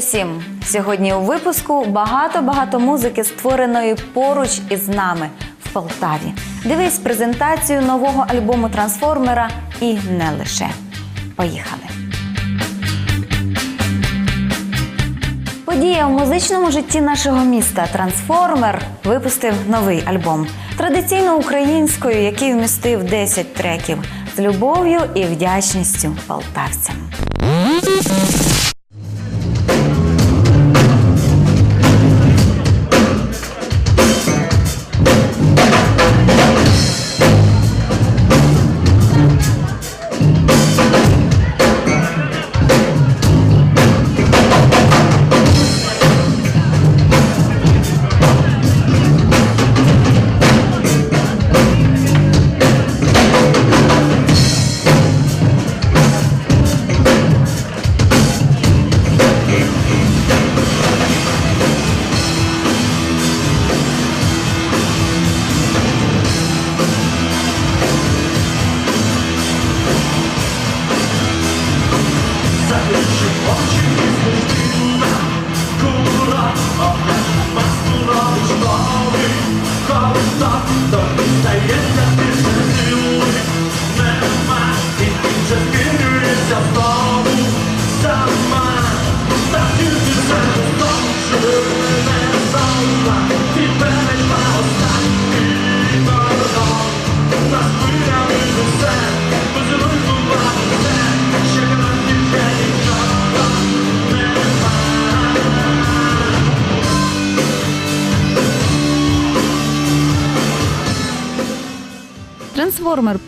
Усім! Сьогодні у випуску багато-багато музики, створеної поруч із нами в Полтаві. Дивись презентацію нового альбому трансформера і не лише. Поїхали! Подія у музичному житті нашого міста Трансформер випустив новий альбом, традиційно українською, який вмістив 10 треків з любов'ю і вдячністю полтавцям.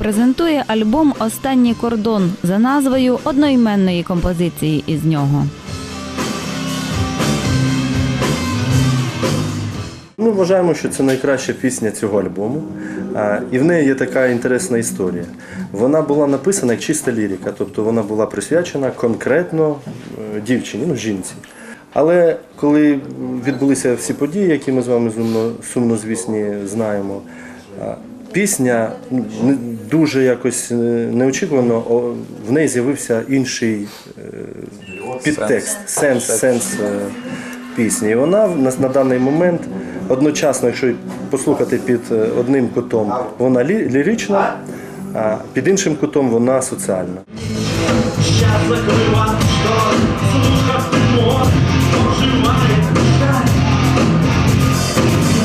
Презентує альбом Останній кордон за назвою одноіменної композиції із нього. Ми вважаємо, що це найкраща пісня цього альбому, і в неї є така інтересна історія. Вона була написана як чиста лірика, тобто вона була присвячена конкретно е, дівчині, ну жінці. Але коли відбулися всі події, які ми з вами сумно, сумнозвісні знаємо, пісня ну, дуже якось е, неочікувано в неї з'явився інший е, підтекст, сенс, сенс е, пісні. І вона на, на даний момент одночасно, якщо послухати під одним кутом, вона лі- лірична, а під іншим кутом вона соціальна.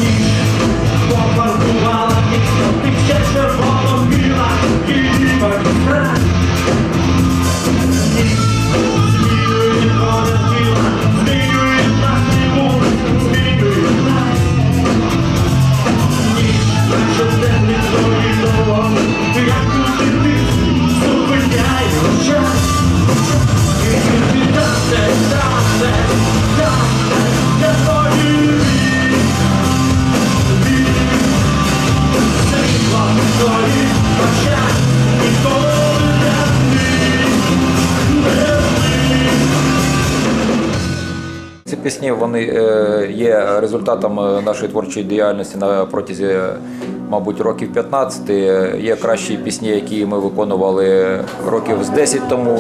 Ніж попаркувала ти ще червоно пісні вони е, є результатом е, нашої творчої діяльності на протязі, е, мабуть, років 15. Е, Є кращі пісні, які ми виконували років з 10 тому.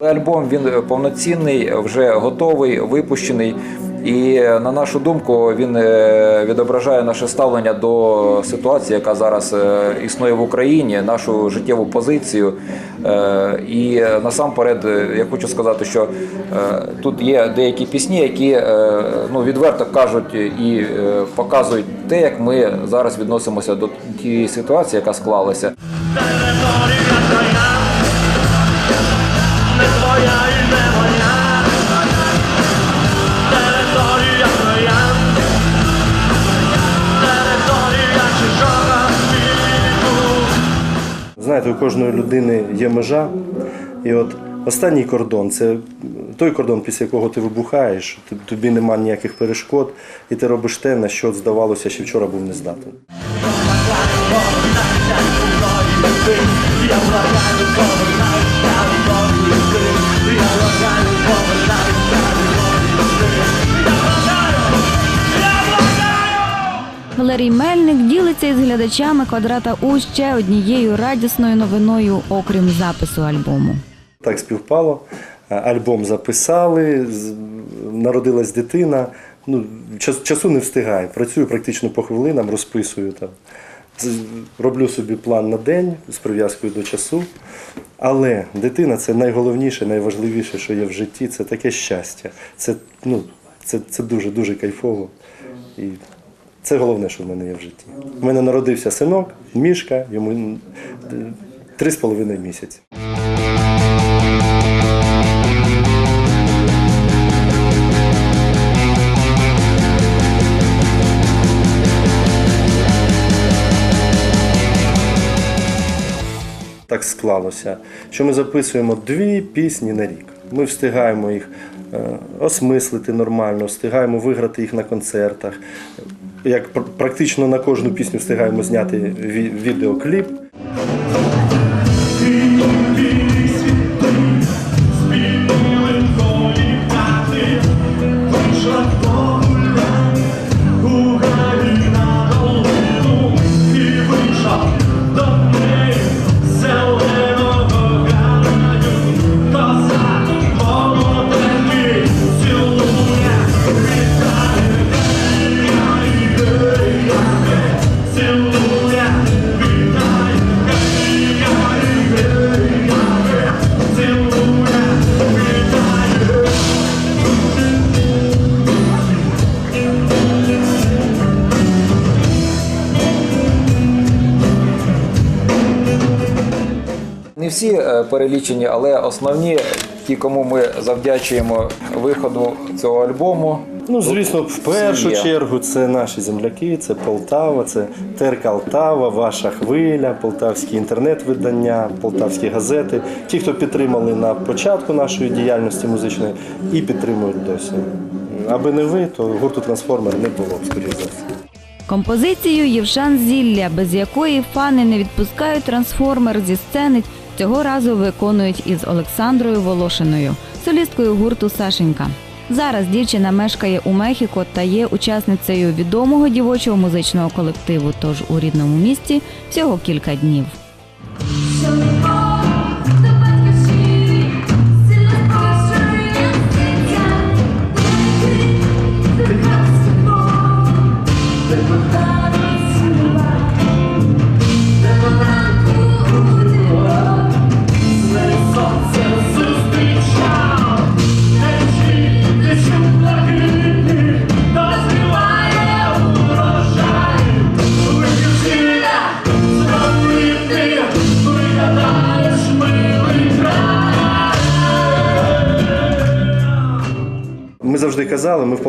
Альбом він повноцінний, вже готовий, випущений. І на нашу думку, він е, відображає наше ставлення до ситуації, яка зараз е, існує в Україні, нашу життєву позицію. Е, І насамперед, я хочу сказати, що тут є деякі пісні, які ну, відверто кажуть і показують те, як ми зараз відносимося до тієї ситуації, яка склалася. Територія твоя, не твоя Знаєте, у кожної людини є межа, і от останній кордон це той кордон, після якого ти вибухаєш, тобі нема ніяких перешкод, і ти робиш те, на що здавалося, ще вчора був не здатен. Валерій Валерій Мельник ділиться із глядачами квадрата У ще однією радісною новиною, окрім запису альбому. Так співпало. Альбом записали, народилась дитина. Ну, час- часу не встигаю. Працюю практично по хвилинам, розписую там. Роблю собі план на день з прив'язкою до часу. Але дитина це найголовніше, найважливіше, що є в житті. Це таке щастя. Це, ну, це, це дуже дуже кайфово. І це головне, що в мене є в житті. У мене народився синок, мішка, йому три з половиною місяці. так склалося, що ми записуємо дві пісні на рік. Ми встигаємо їх е, осмислити нормально, встигаємо виграти їх на концертах. Як пр- практично на кожну пісню встигаємо зняти ві- відеокліп. Всі е, перелічені, але основні, ті, кому ми завдячуємо виходу цього альбому. Ну, звісно, в першу Сім'я. чергу це наші земляки, це Полтава, це Терка Алтава, Ваша хвиля, полтавські інтернет-видання, полтавські газети. Ті, хто підтримали на початку нашої діяльності музичної і підтримують досі. Аби не ви, то гурту трансформер не було б, скоріш за все. Композицію Євшан Зілля, без якої фани не відпускають трансформер зі сцени, цього разу виконують із Олександрою Волошиною, солісткою гурту Сашенька. Зараз дівчина мешкає у Мехіко та є учасницею відомого дівочого музичного колективу. Тож у рідному місті всього кілька днів.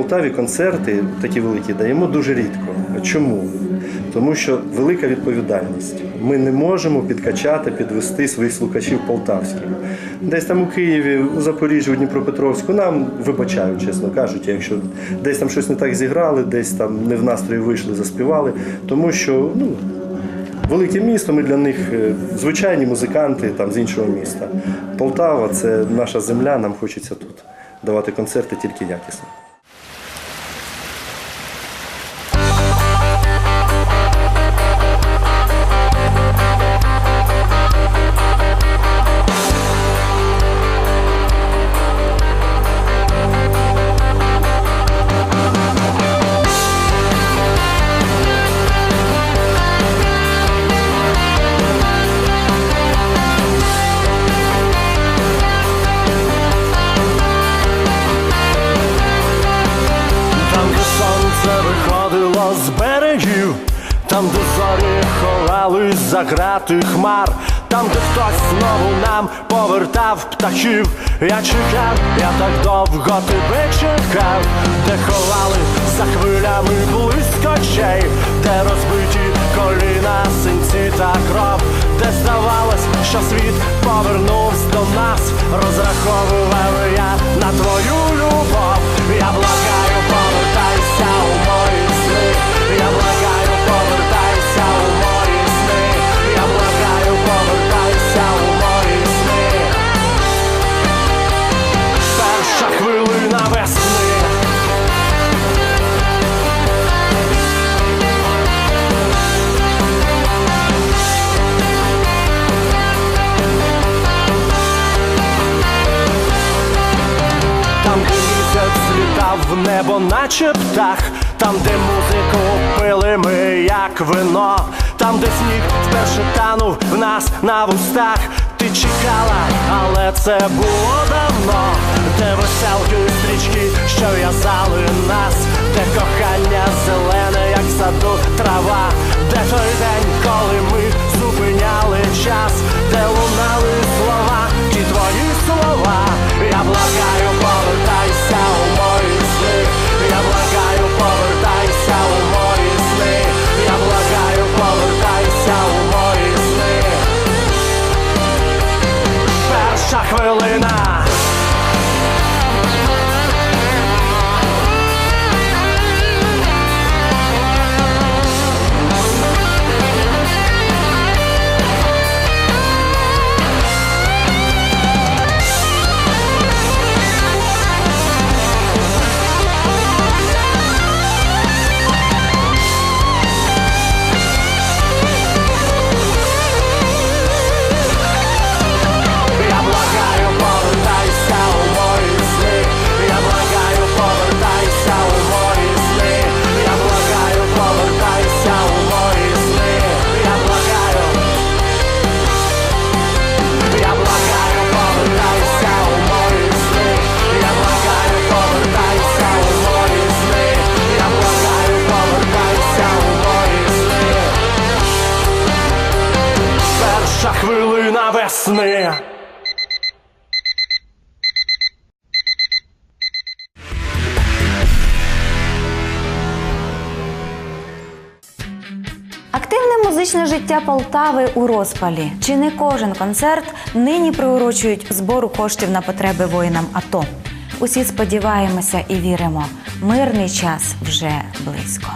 Полтаві концерти такі великі даємо дуже рідко. Чому? Тому що велика відповідальність. Ми не можемо підкачати, підвести своїх слухачів полтавських. Десь там у Києві, у Запоріжжі, у Дніпропетровську нам вибачають, чесно кажучи, якщо десь там щось не так зіграли, десь там не в настрої вийшли, заспівали. Тому що ну, велике місто, ми для них е, звичайні музиканти там, з іншого міста. Полтава це наша земля, нам хочеться тут давати концерти тільки якісно. За грати хмар, там, де хтось знову нам повертав птахів. Я чекав, я так довго тебе чекав, де ховали за хвилями блискочей, де розбиті коліна, синці та кров, де здавалось, що світ повернувся до нас, розраховував я на твою любов. Я благаю, небо, наче птах, там, де музику пили ми, як вино, там, де сніг вперше танув в нас на вустах. Ти чекала, але це було давно, де веселки стрічки, що в'язали нас, де кохання зелене, як саду трава, де той день, коли ми зупиняли час, де лунали слова, Полтави у розпалі. Чи не кожен концерт нині приурочують збору коштів на потреби воїнам АТО? Усі сподіваємося і віримо. Мирний час вже близько.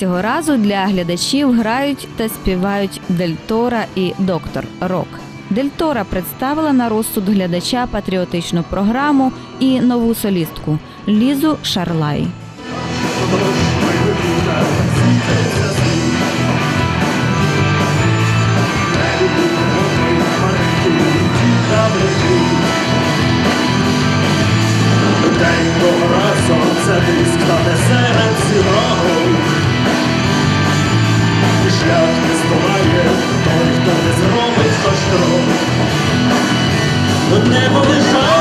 Цього разу для глядачів грають та співають Дельтора і Доктор Рок. Дельтора представила на розсуд глядача патріотичну програму і нову солістку Лізу Шарлай. День гора сонце диск та серед сірого шлях не здолає той, хто не зробить хоч крок Небо лежать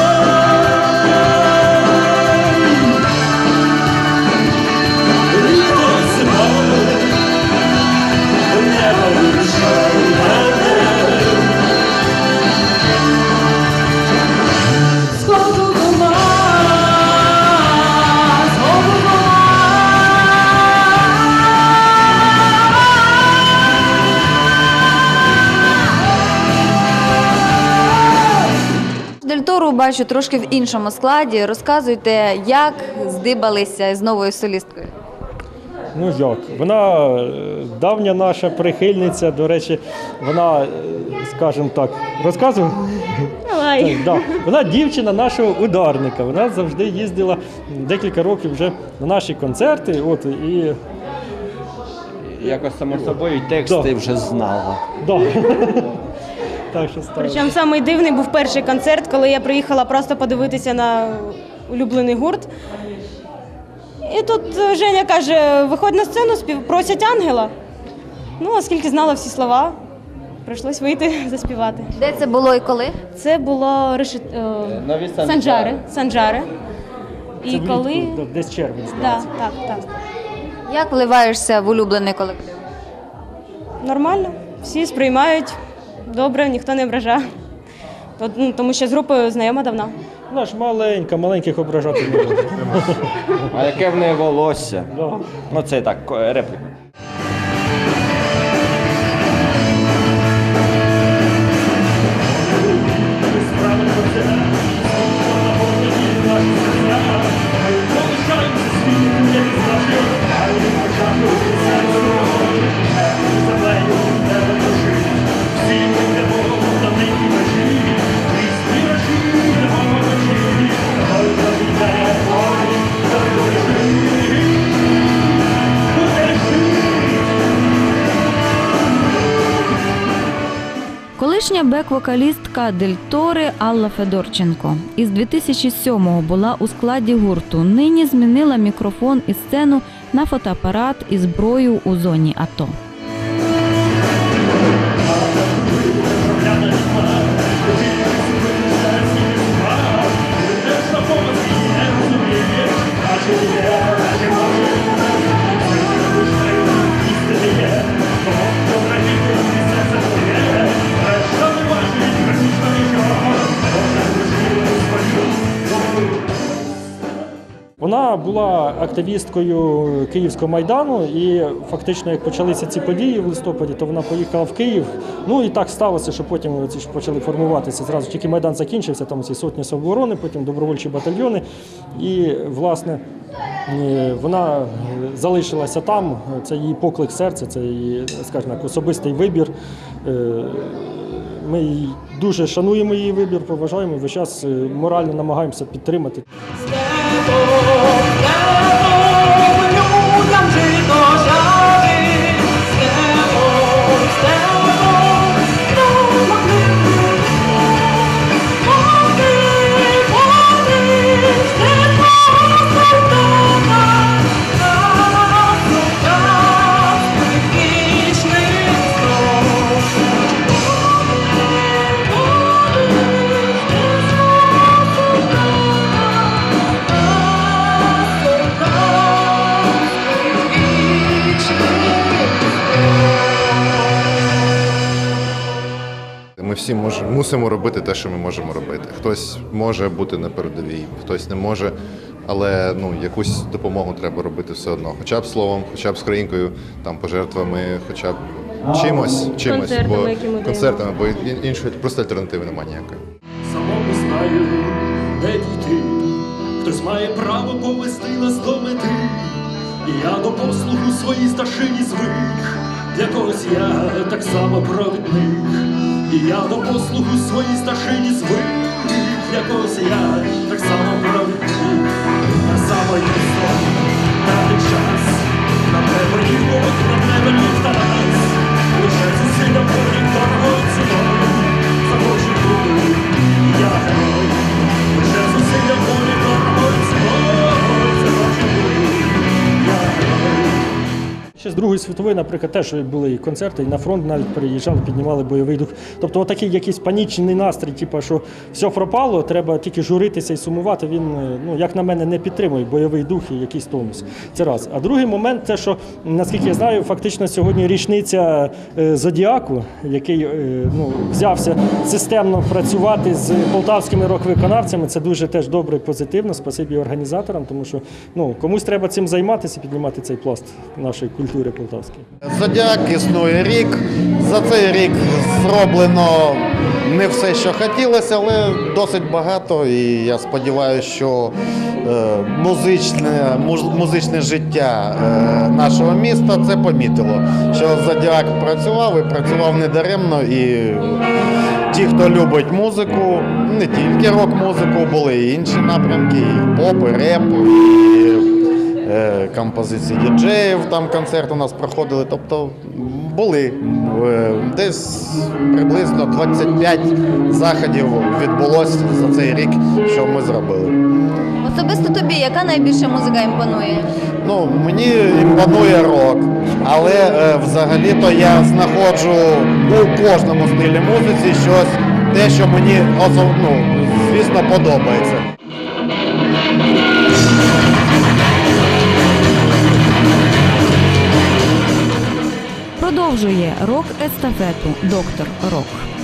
бачу трошки в іншому складі. Розказуйте, як здибалися з новою солісткою. Ну як? Вона е, давня наша прихильниця, до речі, вона, е, скажімо так, розказую. Так, да. Вона дівчина нашого ударника. Вона завжди їздила декілька років вже на наші концерти. От, і, Якось само собою тексти Да. вже знала. да. Так що стало. Причому самий дивний був перший концерт, коли я приїхала просто подивитися на улюблений гурт. І тут Женя каже: виходь на сцену, спів... просять ангела. Ну, оскільки знала всі слова, прийшлось вийти заспівати. Де це було і коли? Це було решет... е, Нові Санджари. Санджари. Санджари. І влітку, коли. десь червень, Да, так, так. Як вливаєшся в улюблений колектив? Нормально. Всі сприймають добре, ніхто не ображає. Ну, Тому що з групою знайома давно. Вона ж маленька, маленьких ображати не може. А яке в неї волосся? Ну це так, репліка. Бек-вокалістка Дельтори Алла Федорченко із 2007-го була у складі гурту. Нині змінила мікрофон і сцену на фотоапарат і зброю у зоні АТО. Активісткою Київського майдану, і фактично, як почалися ці події в листопаді, то вона поїхала в Київ. Ну і так сталося, що потім ці ж почали формуватися. Зразу тільки майдан закінчився, там ці сотні самооборони, потім добровольчі батальйони. І власне е, вона залишилася там. Це її поклик серця, це її, скажімо так, особистий вибір. Е, Ми дуже шануємо її вибір, поважаємо. Весь час е, морально намагаємося підтримати. Всі мож, мусимо робити те, що ми можемо робити. Хтось може бути на передовій, хтось не може, але ну якусь допомогу треба робити все одно. Хоча б словом, хоча б скринькою, там пожертвами, хоча б чимось, чимось, Концертами, бо які ми концертами, бо іншої просто альтернативи немає ніякої. Самому знаю, де дійти. Хтось має право повести нас до мети. І я до послугу своїй старшині звик. Для когось я так само провідник. І я до послугу своїй старшині звик. Для когось я так само провідник. На самої сон, дати час. На тебе нікого, на тебе ніхто нас. Лише зусилля волі дорогою ціною. Захочу бути, я герой. Лише зусилля волі Другої світової, наприклад, теж були і концерти, і на фронт навіть переїжджали, піднімали бойовий дух. Тобто, отакий якийсь панічний настрій, типу, що все пропало, треба тільки журитися і сумувати. Він, е, ну як на мене, не підтримує бойовий дух і якийсь тонус. Це раз. А другий момент, те, що наскільки я знаю, фактично сьогодні річниця е, зодіаку, який е, ну, взявся системно працювати з полтавськими рок-виконавцями. Це дуже теж добре і позитивно. Спасибі організаторам, тому що ну комусь треба цим займатися, піднімати цей пласт нашої культури полтавської. Зодіак існує рік. За цей рік зроблено не все, що хотілося, але досить багато. І я сподіваюся, що е, музичне, музичне життя е, нашого міста це помітило. Що Зодіак працював і працював недаремно. І ті, хто любить музику, не тільки рок-музику, були і інші напрямки, і поп, і реп, і композиції діджеїв, там концерт у нас проходили. Тобто були е, десь приблизно 25 заходів відбулося за цей рік, що ми зробили. Особисто тобі, яка найбільше музика імпонує? Ну, мені імпонує рок, але е, взагалі-то я знаходжу у кожному стилі музиці щось, те, що мені ну, звісно подобається. Продовжує рок-естафету доктор Рок.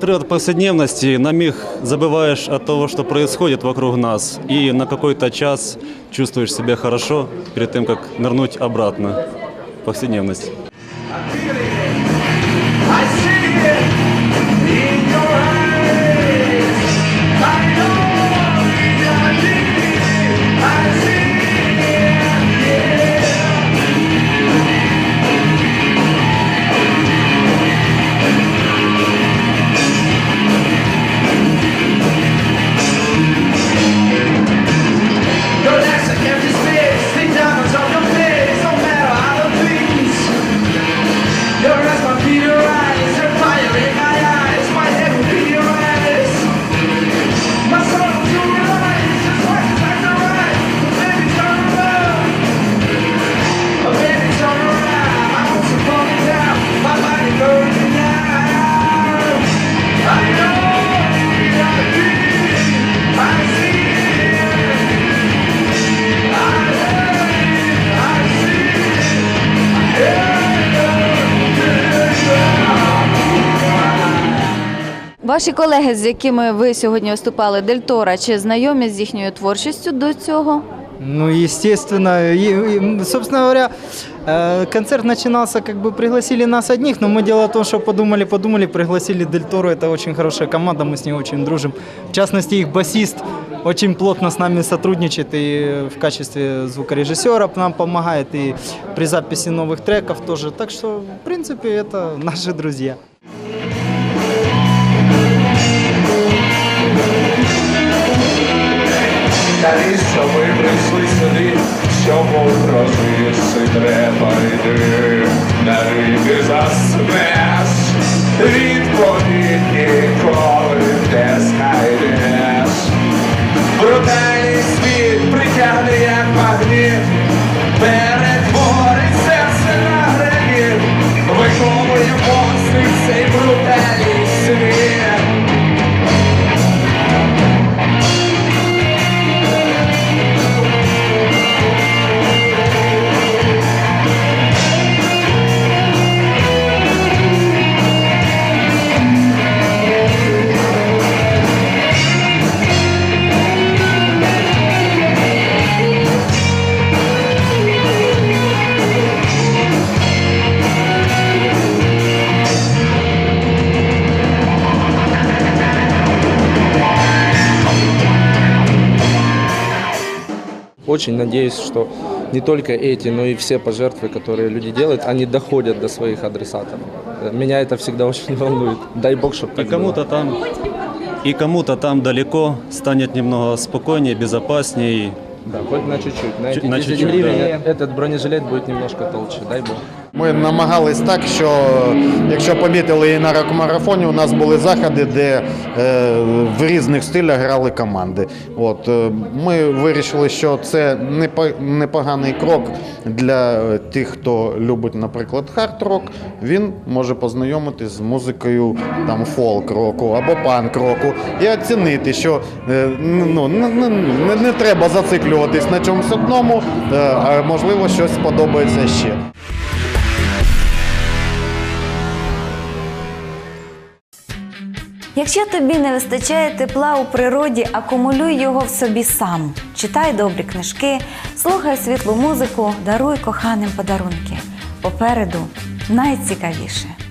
какой-то отрыв от повседневности, на миг забываешь о того, что происходит вокруг нас, и на какой-то час чувствуешь себя хорошо перед тем, как нырнуть обратно в повседневность. Ваші колеги, з якими ви сьогодні виступали, Дельтора, чи знайомі з їхньою творчістю до цього? Ну, естественно. И, и, собственно говоря, э, концерт начинался, как бы пригласили нас одних, но мы дело в том, что подумали, подумали, пригласили Дель Торо. Это очень хорошая команда, мы с ней очень дружим. В частности, их басист очень плотно с нами сотрудничает и в качестве звукорежиссера нам помогает, и при записи новых треков тоже. Так что, в принципе, это наши друзья. Навіщо ми прийшли сюди, щоб прожити треба йти, навіки заснеш, відповідь ніколи не знайдеш. Брутальний світ притягне як магніт, Очень надеюсь, что не только эти, но и все пожертвы, которые люди делают, они доходят до своих адресатов. Меня это всегда очень волнует. Дай бог, чтобы И так кому-то было. там, и кому-то там далеко станет немного спокойнее, безопаснее. Да, хоть на чуть-чуть. На, Чуть- эти на 10 чуть-чуть, гривен этот бронежилет будет немножко толще. Дай бог. Ми намагались так, що якщо помітили і на рок-марафоні, у нас були заходи, де е, в різних стилях грали команди. От е, ми вирішили, що це непо- непоганий крок для е, тих, хто любить, наприклад, хард-рок. Він може познайомитись з музикою там фолк-року або панк-року і оцінити, що е, ну, не, не, не, не треба зациклюватись на чомусь одному, е, а можливо щось сподобається ще. Якщо тобі не вистачає тепла у природі, акумулюй його в собі сам. Читай добрі книжки, слухай світлу музику, даруй коханим подарунки. Попереду найцікавіше.